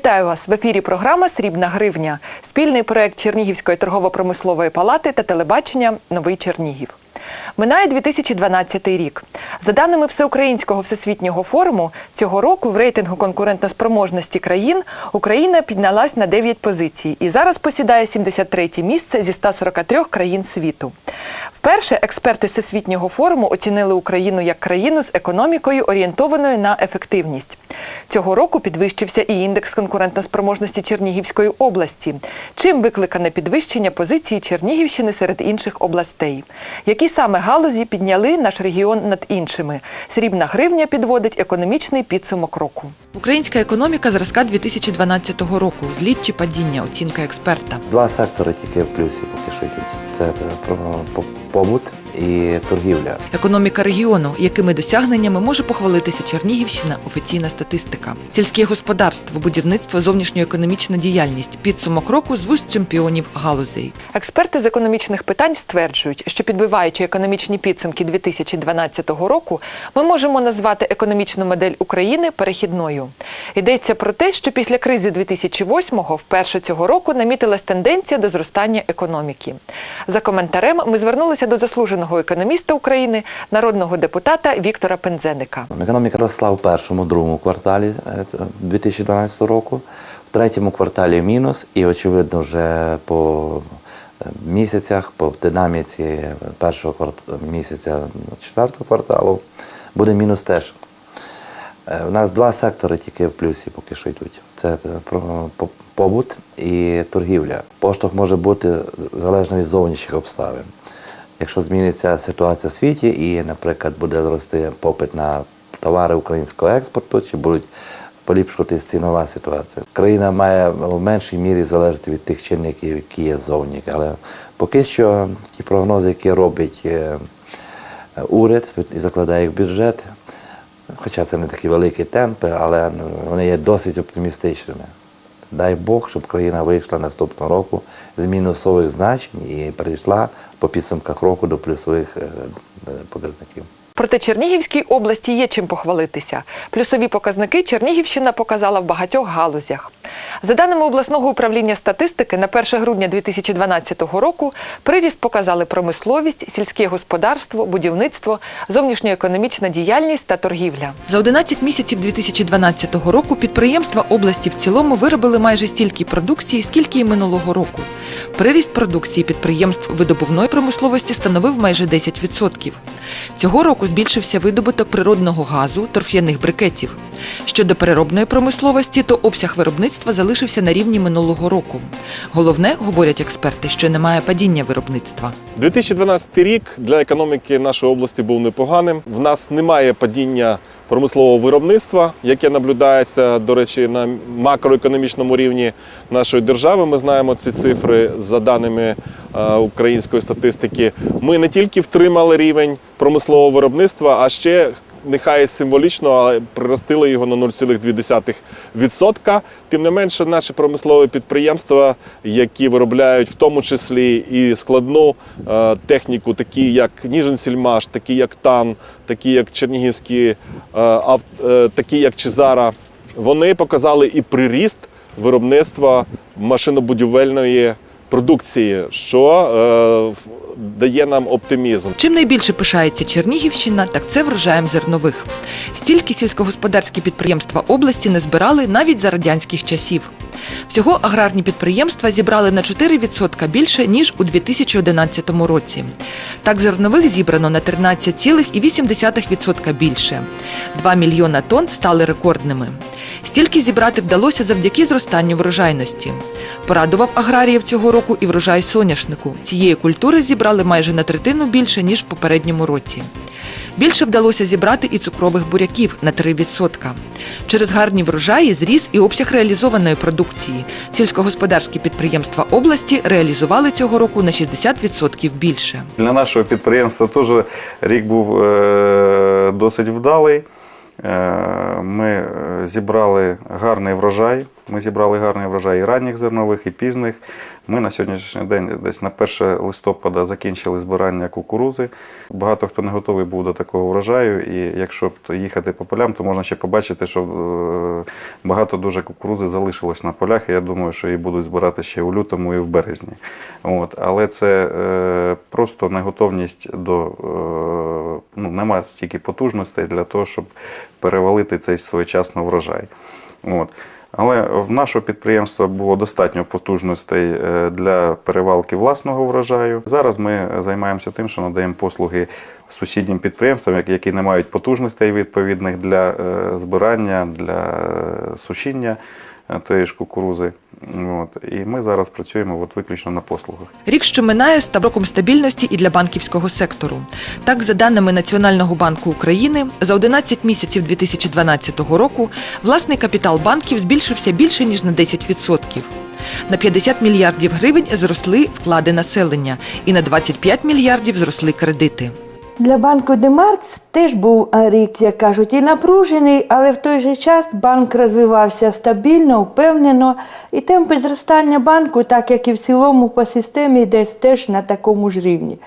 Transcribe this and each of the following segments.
Вітаю вас в ефірі. Програма Срібна гривня, спільний проект Чернігівської торгово-промислової палати та телебачення Новий Чернігів. Минає 2012 рік. За даними Всеукраїнського всесвітнього форуму, цього року в рейтингу конкурентоспроможності країн Україна піднялась на 9 позицій і зараз посідає 73 місце зі 143 країн світу. Вперше експерти всесвітнього форуму оцінили Україну як країну з економікою, орієнтованою на ефективність. Цього року підвищився і індекс конкурентоспроможності Чернігівської області. Чим викликане підвищення позиції Чернігівщини серед інших областей? Які саме галузі підняли наш регіон над іншими? Срібна гривня підводить економічний підсумок року. Українська економіка зразка 2012 року. Зліт чи падіння, оцінка експерта. Два сектори тільки в плюсі поки що йдуть. Це е, побут і торгівля. Економіка регіону, якими досягненнями може похвалитися Чернігівщина, офіційна статистика. Сільське господарство, будівництво, зовнішньоекономічна діяльність, підсумок року з вуст чемпіонів галузей. Експерти з економічних питань стверджують, що підбиваючи економічні підсумки 2012 року, ми можемо назвати економічну модель України перехідною. Йдеться про те, що після кризи 2008-го вперше цього року намітилась тенденція до зростання економіки. За коментарем ми звернулися до заслуженого економіста України, народного депутата Віктора Пензеника. Економіка росла в першому, другому кварталі е, 2012 року, в третьому кварталі мінус, і очевидно, вже по е, місяцях, по динаміці першого кварт- місяця четвертого кварталу буде мінус теж. Е, У нас два сектори тільки в плюсі поки що йдуть. Це е, побут і торгівля. Поштовх може бути залежно від зовнішніх обставин. Якщо зміниться ситуація в світі і, наприклад, буде зрости попит на товари українського експорту, чи будуть поліпшуватись цінова ситуація. Країна має в меншій мірі залежати від тих чинників, які є зовні. Але поки що ті прогнози, які робить е, уряд і закладає в бюджет, хоча це не такі великі темпи, але вони є досить оптимістичними. Дай Бог, щоб країна вийшла наступного року з мінусових значень і перейшла по підсумках року до плюсових е, е, показників. Проте Чернігівській області є чим похвалитися. Плюсові показники Чернігівщина показала в багатьох галузях. За даними обласного управління статистики, на 1 грудня 2012 року приріст показали промисловість, сільське господарство, будівництво, зовнішньоекономічна діяльність та торгівля. За 11 місяців 2012 року підприємства області в цілому виробили майже стільки продукції, скільки й минулого року. Приріст продукції підприємств видобувної промисловості становив майже 10%. Цього року збільшився видобуток природного газу, торф'яних брикетів. Щодо переробної промисловості, то обсяг виробництва залишився на рівні минулого року. Головне, говорять експерти, що немає падіння виробництва. 2012 рік для економіки нашої області був непоганим. В нас немає падіння промислового виробництва, яке наблюдається, до речі, на макроекономічному рівні нашої держави. Ми знаємо ці цифри за даними е, української статистики. Ми не тільки втримали рівень промислового виробництва, а ще нехай символічно, але приростили його на 0,2%. Тим не менше, наші промислові підприємства, які виробляють в тому числі і складну е, техніку, такі як Ніжинсільмаш, такі як Тан, такі як Чернігівські, е, е, такі як Чезара, вони показали і приріст виробництва машинобудівельної продукції, що е, дає нам оптимізм. Чим найбільше пишається Чернігівщина, так це врожаєм зернових. Стільки сільськогосподарські підприємства області не збирали навіть за радянських часів. Всього аграрні підприємства зібрали на 4% більше, ніж у 2011 році. Так, зернових зібрано на 13,8% більше. 2 мільйона тонн стали рекордними. Стільки зібрати вдалося завдяки зростанню врожайності. Порадував аграріїв цього року і врожай соняшнику. Цієї культури зібрали майже на третину більше, ніж в попередньому році. Більше вдалося зібрати і цукрових буряків на 3%. Через гарні врожаї зріс і обсяг реалізованої продукції. Сільськогосподарські підприємства області реалізували цього року на 60% більше. Для нашого підприємства теж рік був е, досить вдалий. Е, Ми е, зібрали гарний врожай. Ми зібрали гарний врожай і ранніх зернових, і пізних. Ми на сьогоднішній день, десь на 1 листопада, закінчили збирання кукурузи. Багато хто не готовий був до такого врожаю. І якщо їхати по полям, то можна ще побачити, що е, багато дуже кукурузи залишилось на полях. І я думаю, що її будуть збирати ще у лютому і в березні. От. Але це е, просто неготовність до е, ну, немає стільки потужностей для того, щоб перевалити цей своєчасно врожай. От. Але в нашого підприємства було достатньо потужностей е, для перевалки власного врожаю. Зараз ми займаємося тим, що надаємо послуги сусіднім підприємствам, які- не мають потужностей відповідних для е, збирання, для е, сушіння тієї ж кукурузи. От. І ми зараз працюємо от виключно на послугах. Рік, що минає, став роком стабільності і для банківського сектору. Так, за даними Національного банку України, за 11 місяців 2012 року власний капітал банків збільшився більше ніж на 10%. На 50 мільярдів гривень зросли вклади населення, і на 25 мільярдів зросли кредити. Для банку Демаркс теж був е, рік, як кажуть, і напружений, але в той же час банк розвивався стабільно, впевнено, і темпи зростання банку, так як і в цілому по системі, десь теж на такому ж рівні.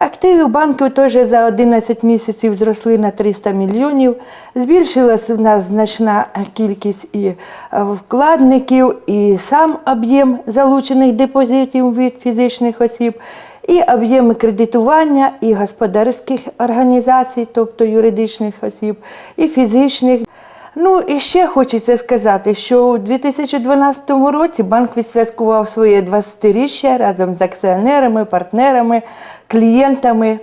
Активи банку теж за 11 місяців зросли на 300 мільйонів. Збільшилась в нас значна кількість і вкладників, і сам об'єм залучених депозитів від фізичних осіб, і об'єми кредитування, і господарських організацій, тобто юридичних осіб, і фізичних. Ну і ще хочеться сказати, що у 2012 році банк відсвяткував своє 20-річчя разом з акціонерами, партнерами, клієнтами.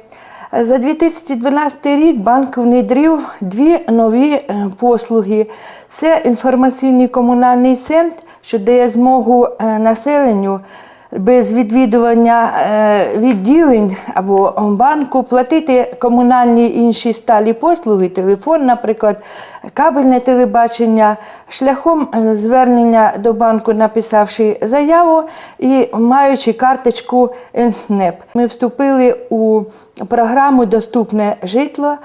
За 2012 рік банк внедрив дві нові е, послуги. Це інформаційний комунальний центр, що дає змогу е, населенню без відвідування е, відділень або банку платити комунальні інші сталі послуги, телефон, наприклад, кабельне телебачення, шляхом е, звернення до банку, написавши заяву і маючи карточку НСНЕП. Ми вступили у програму Доступне житло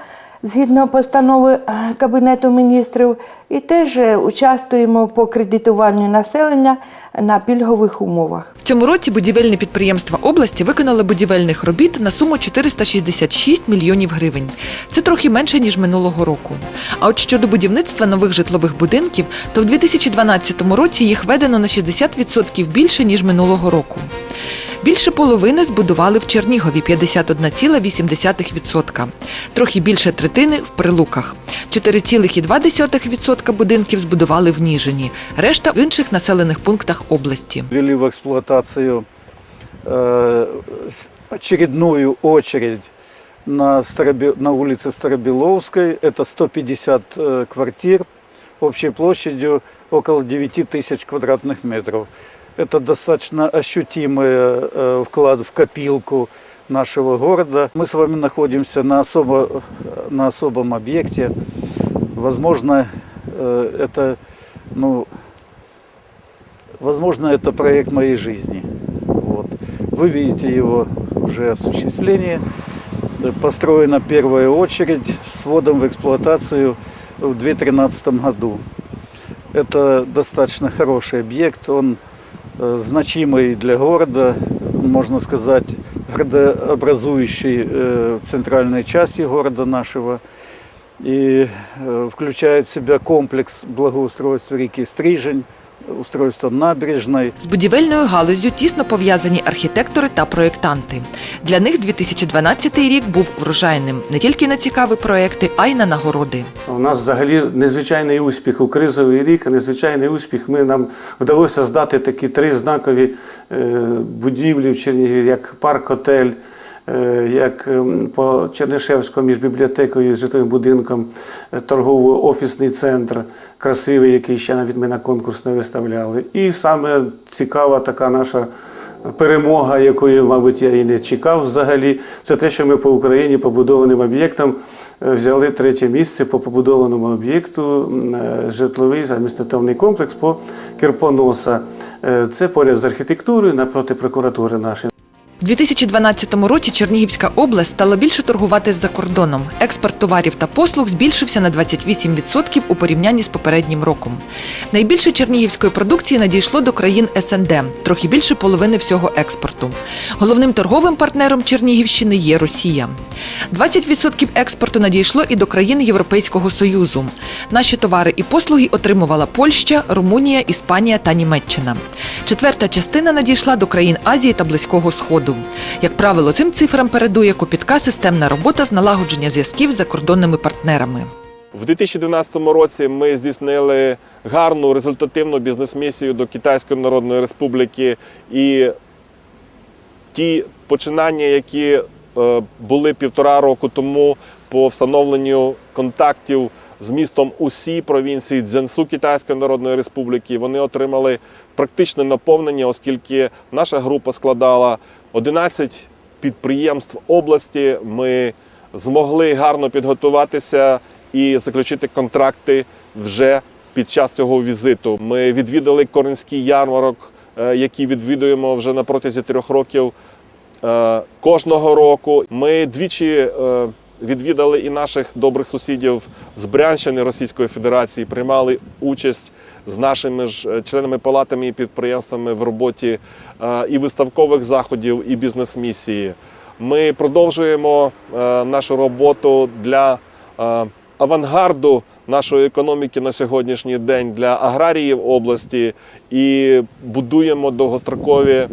згідно постанови е, Кабінету міністрів, і теж е, участвуємо по кредитуванню населення на пільгових умовах. В цьому році будівельні підприємства області виконали будівельних робіт на суму 466 мільйонів гривень. Це трохи менше ніж минулого року. А от щодо будівництва нових житлових будинків, то в 2012 році їх ведено на 60% більше ніж минулого року. Більше половини збудували в Чернігові 51,8%. Трохи більше третини в Прилуках. 4,2% будинків збудували в Ніжині, решта в інших населених пунктах області. ввели в эксплуатацию э, с- очередную очередь на, Староби- на улице Старобеловской. Это 150 э, квартир общей площадью около 9 тысяч квадратных метров. Это достаточно ощутимый э, вклад в копилку нашего города. Мы с вами находимся на, особо, на особом объекте. Возможно, э, это ну, Возможно, это проект моей жизни. Вот. Вы видите его уже осуществление. Построена первая очередь с вводом в эксплуатацию в 2013 году. Это достаточно хороший объект, он значимый для города, можно сказать, градообразующий э, в центральной части города нашего и э, включает в себя комплекс благоустройства реки Стрижень, устройство набережной, З будівельною галуззю тісно пов'язані архітектори та проєктанти. Для них 2012 рік був врожайним не тільки на цікаві проекти, а й на нагороди. У нас взагалі незвичайний успіх у кризовий рік, незвичайний успіх. Ми нам вдалося здати такі три знакові е, будівлі в Чернігові, як парк-отель, як ем, по Чернишевському між бібліотекою і житловим будинком е, торгово-офісний центр, красивий, який ще навіть ми на конкурс не виставляли. І саме цікава така наша перемога, якої, мабуть, я і не чекав взагалі, це те, що ми по Україні побудованим об'єктам е, взяли третє місце по побудованому об'єкту е, житловий адміністративний комплекс по Кирпоноса. Е, Це поряд з архітектурою напроти прокуратури нашої. У 2012 році Чернігівська область стала більше торгувати з-за кордоном. Експорт товарів та послуг збільшився на 28% у порівнянні з попереднім роком. Найбільше чернігівської продукції надійшло до країн СНД, трохи більше половини всього експорту. Головним торговим партнером Чернігівщини є Росія. 20% експорту надійшло і до країн Європейського Союзу. Наші товари і послуги отримувала Польща, Румунія, Іспанія та Німеччина. Четверта частина надійшла до країн Азії та Близького Сходу. Як правило, цим цифрам передує копітка системна робота з налагодження зв'язків з закордонними партнерами. В 2012 році ми здійснили гарну результативну бізнес-місію до Китайської Народної Республіки і ті починання, які е, були півтора року тому по встановленню контактів з містом усі провінції Цзянсу Китайської Народної Республіки, вони отримали практичне наповнення, оскільки наша група складала 11 підприємств області. Ми змогли гарно підготуватися і заключити контракти вже під час цього візиту. Ми відвідали Коринський ярмарок, е, який відвідуємо вже на протязі трьох років. Е, Кожного року ми двічі е, відвідали і наших добрих сусідів з Брянщини Російської Федерації, приймали участь з нашими ж е, членами палатами і підприємствами в роботі е, і виставкових заходів, і бізнес-місії. Ми продовжуємо е, нашу роботу для авангарду нашої економіки на сьогоднішній день для аграріїв області і будуємо довгострокові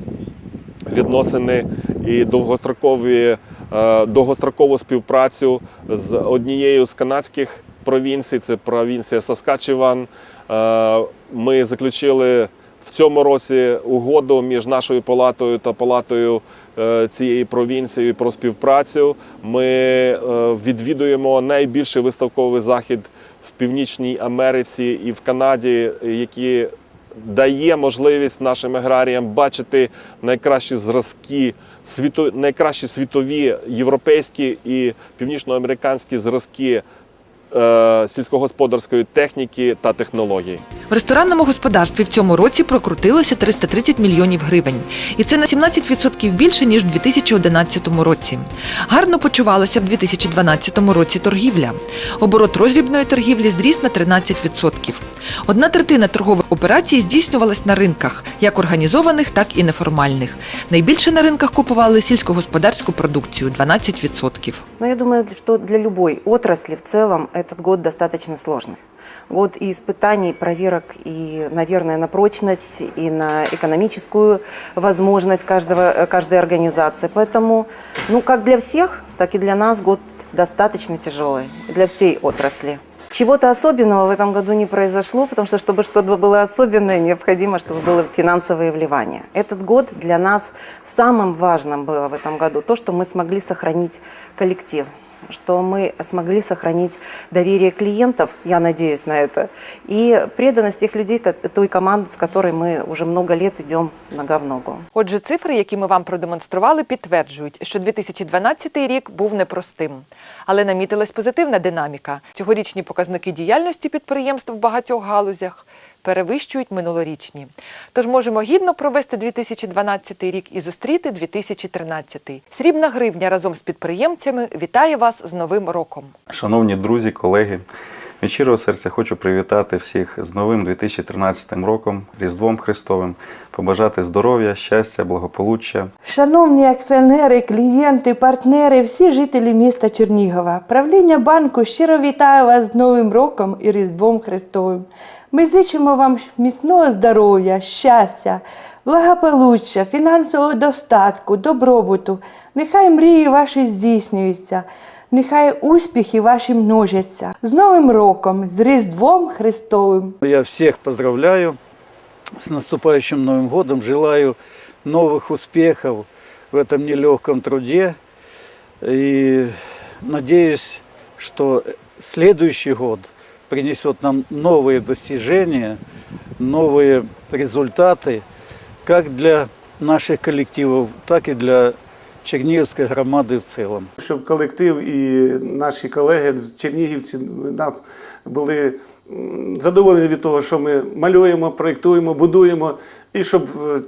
відносини і довгострокові, е, довгострокову співпрацю з однією з канадських провінцій, це провінція Саскачеван. Ми заключили в цьому році угоду між нашою палатою та палатою е, цієї провінції про співпрацю. Ми е, відвідуємо найбільший виставковий захід в Північній Америці і в Канаді, які дає можливість нашим аграріям бачити найкращі зразки, світо, найкращі світові європейські і північноамериканські зразки е, сільськогосподарської техніки та технологій. В ресторанному господарстві в цьому році прокрутилося 330 мільйонів гривень, і це на 17% більше ніж у 2011 році. Гарно почувалася в 2012 році торгівля. Оборот розрібної торгівлі зріс на 13%. Одна третина торгових операцій здійснювалась на ринках, як організованих, так і неформальних. Найбільше на ринках купували сільськогосподарську продукцію 12%. Но я думаю, что для любой отрасли в целом этот год достаточно сложный. Год и испытаний, проверок, и, наверное, на прочность, и на экономическую возможность каждого, э, каждой организации. Поэтому, ну, как для всех, так и для нас год достаточно тяжелый, для всей отрасли. Чего-то особенного в этом году не произошло, потому что, чтобы что-то было особенное, необходимо, чтобы было финансовое вливание. Этот год для нас самым важным было в этом году то, что мы смогли сохранить коллектив, что мы смогли сохранить доверие клиентов, я надеюсь на это, и преданность тех людей, ко- той команды, с которой мы уже много лет идем нога в ногу. Отже, цифри, які ми вам продемонстрували, підтверджують, що 2012 рік був непростим. Але намітилась позитивна динаміка. Цьогорічні показники діяльності підприємств в багатьох галузях перевищують минулорічні. Тож можемо гідно провести 2012 рік і зустріти 2013. Срібна гривня разом з підприємцями вітає вас з Новим роком. Шановні друзі, колеги, від щирого серця хочу привітати всіх з новим 2013 роком, Різдвом Христовим, побажати здоров'я, щастя, благополуччя, Шановні акціонери, клієнти, партнери, всі жителі міста Чернігова, правління банку щиро вітає вас з Новим роком і Різдвом Христовим. Ми зичимо вам міцного здоров'я, щастя, благополуччя, фінансового достатку, добробуту. Нехай мрії ваші здійснюються, нехай успіхи ваші множаться. З Новим роком, з Різдвом Христовим. Я всех поздравляю с наступающим Новым годом, желаю новых успехов в этом нелегком труде и надеюсь, что следующий год принесет нам новые достижения, новые результаты, как для наших коллективов, так и для Черниговской громады в целом. Щоб колектив і наші колеги, чернігівці, нам були м, задоволені від того, що ми малюємо, проєктуємо, будуємо, і щоб е,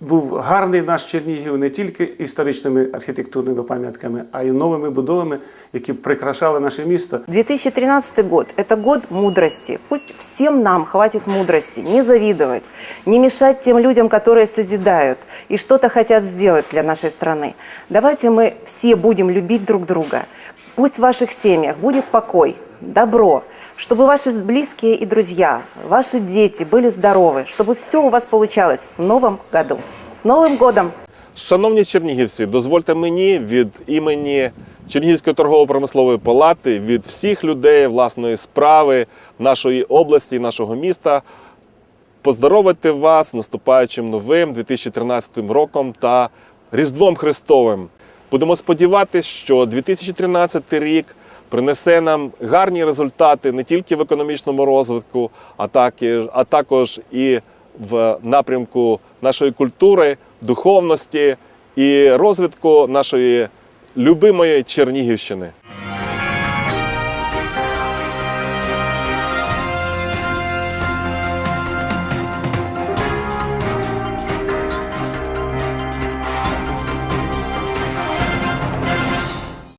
був гарний наш Чернігів не тільки історичними архітектурними пам'ятками, а й новими будовами, які прикрашали наше місто. 2013 год – это год мудрости. Пусть всем нам хватит мудрости не завидовать, не мешать тем людям, которые созидают и что-то хотят сделать для нашей страны. Давайте мы все будем любить друг друга. Пусть в ваших семьях будет покой, добро, чтобы ваши близкие и друзья, ваши дети были здоровы, чтобы все у вас получалось в новом году. С Новым годом! Шановні чернігівці, дозвольте мені від імені Чернігівської торгово-промислової палати, від всіх людей власної справи нашої області, нашого міста поздоровити вас з наступаючим новим 2013 роком та Різдвом Христовим. Будемо сподіватися, що 2013 рік принесе нам гарні результати не тільки в економічному розвитку, а, також і в напрямку нашої культури, духовності і розвитку нашої любимої Чернігівщини.